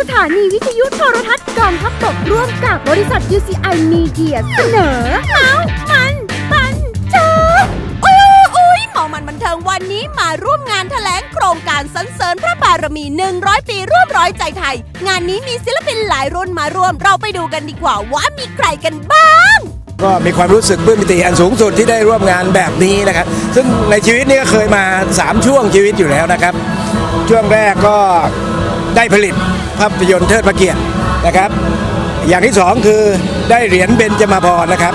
สถานีวิทยุโทรทัศน์กองทัพบกร่วมกับบริษัท UCI Media เสนอเมาส์มันปันเจอโอ้ยโอ้ยหมอมันบันเทิงวันนี้มาร่วมงานแถลงโครงการสรรเสริญพระบารมี 100 ปีร่วมร้อยใจไทย งานนี้มีศิลปินหลายรุ่นมาร่วม เราไปดูกันดีกว่าว่ามีใครกันบ้างก็มีความรู้สึกปลื้มปิติอันสูงสุดที่ได้ร่วมงานแบบนี้นะครับ ซึ่งในชีวิตนี้ก็เคยมา 3 ช่วงชีวิตอยู่แล้วนะครับ ช่วงแรกก็ ได้ผลิตภาพยนตร์เทิดพระเกียรตินะครับ อย่างที่สองคือได้เหรียญเบญจมาภรนะครับ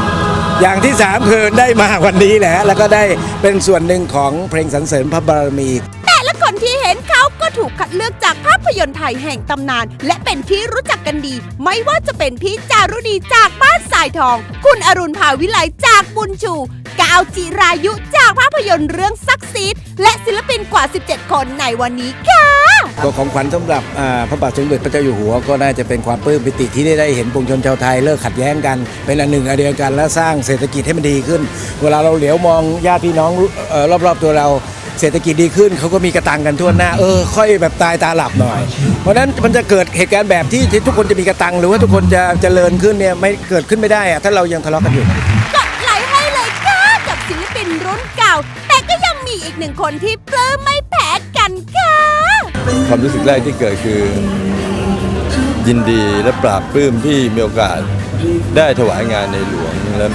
อย่างที่สามคือได้มาวันนี้แหละฮะแล้วก็ได้เป็นส่วนหนึ่งของเพลงสรรเสริญพระบารมีแต่ละคนที่เห็นเขาก็ถูกคัดเลือกจากภาพยนตร์ไทยแห่งตำนาน และเป็นที่รู้จักกันดี ไม่ว่าจะเป็นพี่จารุณีจากบ้านสายทอง คุณอรุณภาวิไลจากบุญชูกาวจิรายุจากภาพยนตร์เรื่องซักซีดและศิลปินกว่า 17 คนในวันนี้ค่ะ ก็ของขวัญสำหรับพระบาทสมเด็จพระเจ้าอยู่หัว ก็น่าจะเป็นความปลื้มปิติที่ได้ได้เห็นปวงชนชาวไทยเลิกขัดแย้งกัน เป็นอันหนึ่งอันเดียวกันและสร้างเศรษฐกิจให้มันดีขึ้น เวลาเราเหลียวมองญาติพี่น้องรอบๆตัวเราเศรษฐกิจดีขึ้นเขาก็มีกระตังกันทั่วหน้าเออค่อยแบบตายตาหลับหน่อย เพราะนั้นมันจะเกิดเหตุการณ์แบบที่ทุกคนจะมีกระตังหรือว่าทุกคนจะเจริญขึ้นเนี่ยไม่เกิดขึ้นไม่ได้อะถ้าเรายังทะเลาะกันอยู่กดไลค์ให้เลยค่ะกับศิลปินรุ่นเก่า แต่ก็ยังมีอีกหนึ่งคนที่ปลื้มไม่ ความรู้สึกแรกที่เกิดคือยินดีและปราบปลื้มที่มีโอกาสได้ถวายงานในหลวงและ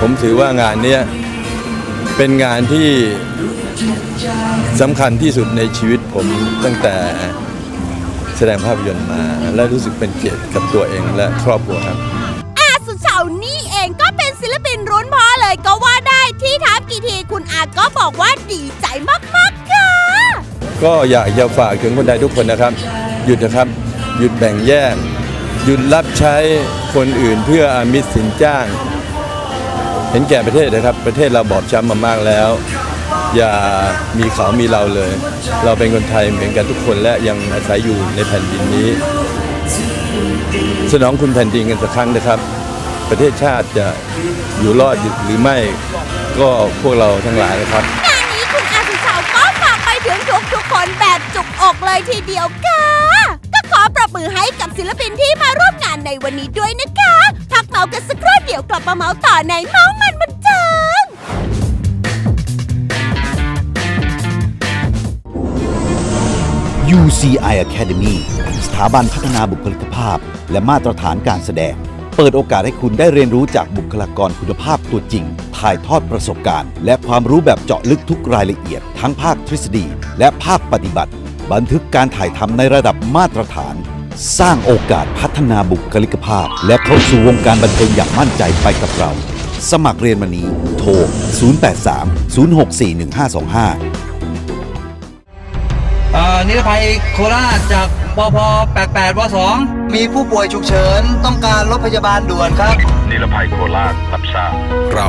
ผมถือว่างานนี้เป็นงานที่สำคัญที่สุดในชีวิตผมตั้งแต่แสดงภาพยนตร์มา และรู้สึกเป็นเกียรติกับตัวเองและครอบครัวครับอาสุชานี่เองก็เป็นศิลปินรุ่นพ่อเลยก็ว่าได้ที่ทักกี่ทีคุณอาก็บอกว่าดีใจมาก ก็อยากจะฝากถึงคนไทยทุกคนนะครับ หยุดนะครับ หยุดแบ่งแยก หยุดรับใช้คนอื่นเพื่ออามิตสินจ้าง เห็นแก่ประเทศนะครับ ประเทศเราบอบช้ำมามากแล้ว อย่ามีเขามีเราเลย เราเป็นคนไทยเหมือนกันทุกคนและยังอาศัยอยู่ในแผ่นดินนี้ สนองคุณแผ่นดินกันสักครั้งนะครับประเทศชาติจะอยู่รอดหรือไม่ก็พวกเราทั้งหลายนะครับ กอกเลยทีเดียวค่ะ ก็ขอปรบมือให้กับศิลปินที่มาร่วมงานในวันนี้ด้วยนะคะ พักเมาส์กันสักครู่เดี๋ยวกลับมาเมาส์ต่อในเมาส์มันบันเทิง UCI Academy สถาบันพัฒนาบุคลิกภาพ และมาตรฐานการแสดง เปิดโอกาสให้คุณได้เรียนรู้จากบุคลากรคุณภาพตัวจริง ถ่ายทอดประสบการณ์ และความรู้แบบเจาะลึกทุกรายละเอียด ทั้งภาคทฤษฎี และภาคปฏิบัติ บันทึกการถ่ายทำในระดับมาตรฐาน สร้างโอกาสพัฒนาบุคลิกภาพ และเข้าสู่วงการบันเทิงอย่างมั่นใจไปกับเรา สมัครเรียนวันนี้ โทร 083 064 1525เอ่อนิรภัยโคราชจากปพ88ว2มีผู้ป่วยฉุกเฉิน ต้องการรถพยาบาลด่วนครับ นิรภัยโคราชรับทราบเรา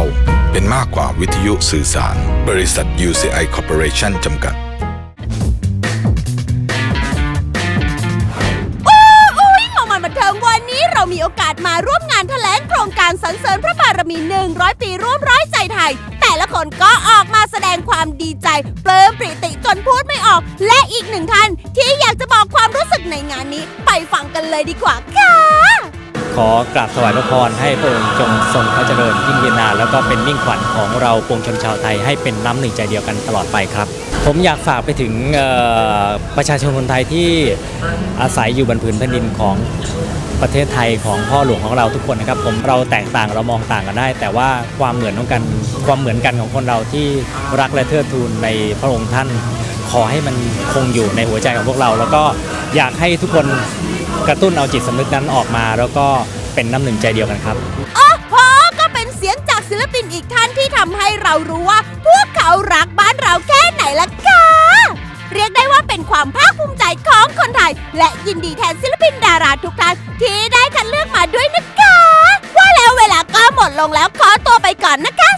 เป็นมากกว่าวิทยุสื่อสาร บริษัท UCI Corporation จำกัด สมาร่วมงานแถลงโครงการสรรเสริญพระบารมี 100 ปีร่วมร้อยใจไทย แต่ละคนก็ออกมาแสดงความดีใจเปลื้มปริติจนพูดไม่ออก และอีกหนึ่งท่านที่อยากจะบอกความรู้สึกในงานนี้ ไปฟังกันเลยดีกว่าค่ะ ขอกราบถวายพระพรให้พระองค์จงทรงพระเจริญยิ่งยืนนานแล้วก็เป็นมิ่งขวัญของเราปวงชนชาวไทยให้เป็นน้ำหนึ่งใจเดียวกันตลอดไปครับ ผมอยากฝากไปถึงเอ่อประชาชนคนไทยที่อาศัยอยู่บนผืนแผ่นดินของ ประเทศไทยของพ่อหลวงของเราทุกคนนะครับผมเราแตกต่างเรามองต่างกันได้ แต่ว่าความเหมือนของกันความเหมือนกันของคนเราที่รักและเทิดทูนในพระองค์ท่าน ขอให้มันคงอยู่ในหัวใจของพวกเรา แล้วก็อยากให้ทุกคนกระตุ้นเอาจิตสำนึกนั้นออกมา แล้วก็เป็นน้ำหนึ่งใจเดียวกันครับโอ้โหก็เป็นเสียงจากศิลปินอีกท่านที่ทำให้เรารู้ว่า พวกเขารักบ้านเราแค่ไหนล่ะค่ะเรียกได้ว่าเป็นความภาคภูมิใจของคนไทย และยินดีแทนศิลปินดาราทุกท่าน ที่ได้คัดเลือกมาด้วยนะคะ ว่าแล้วเวลาก็หมดลงแล้วขอตัวไปก่อนนะคะ